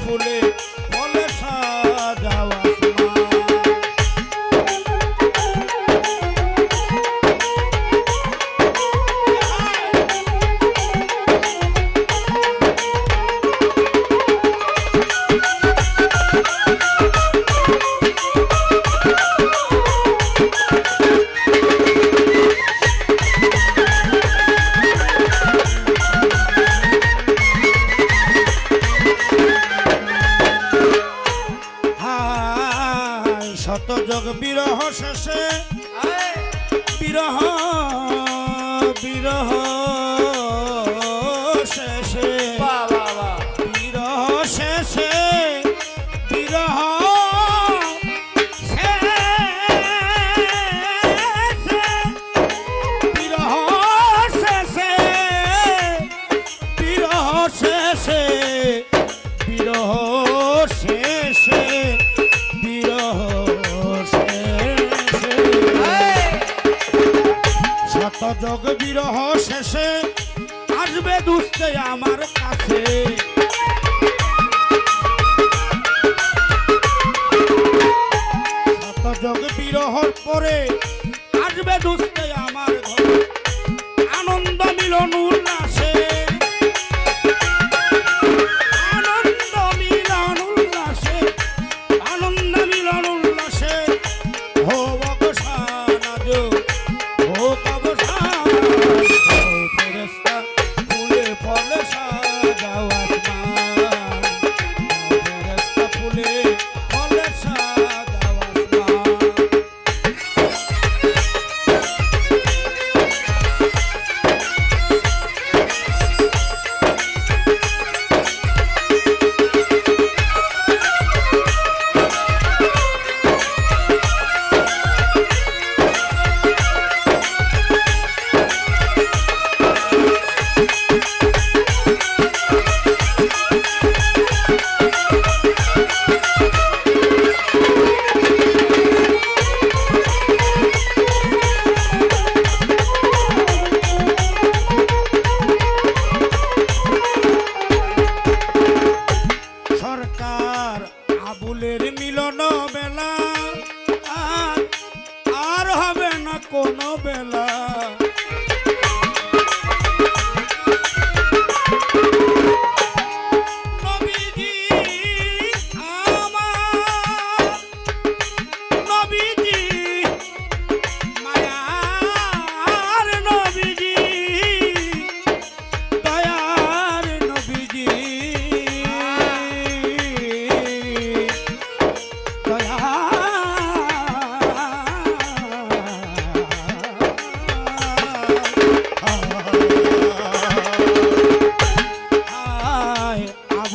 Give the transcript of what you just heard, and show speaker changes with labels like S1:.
S1: Nápoles. বিরহ সযোগ বিরহ শেষে আসবে দুস্তে আমার কাছে। সতযোগ বিরহর পরে আসবে দুস্তে আমার ঘরে। আনন্দ মিলনুর আর আবুলের মিলন বেলা। আর হবে না কোনো বেলা।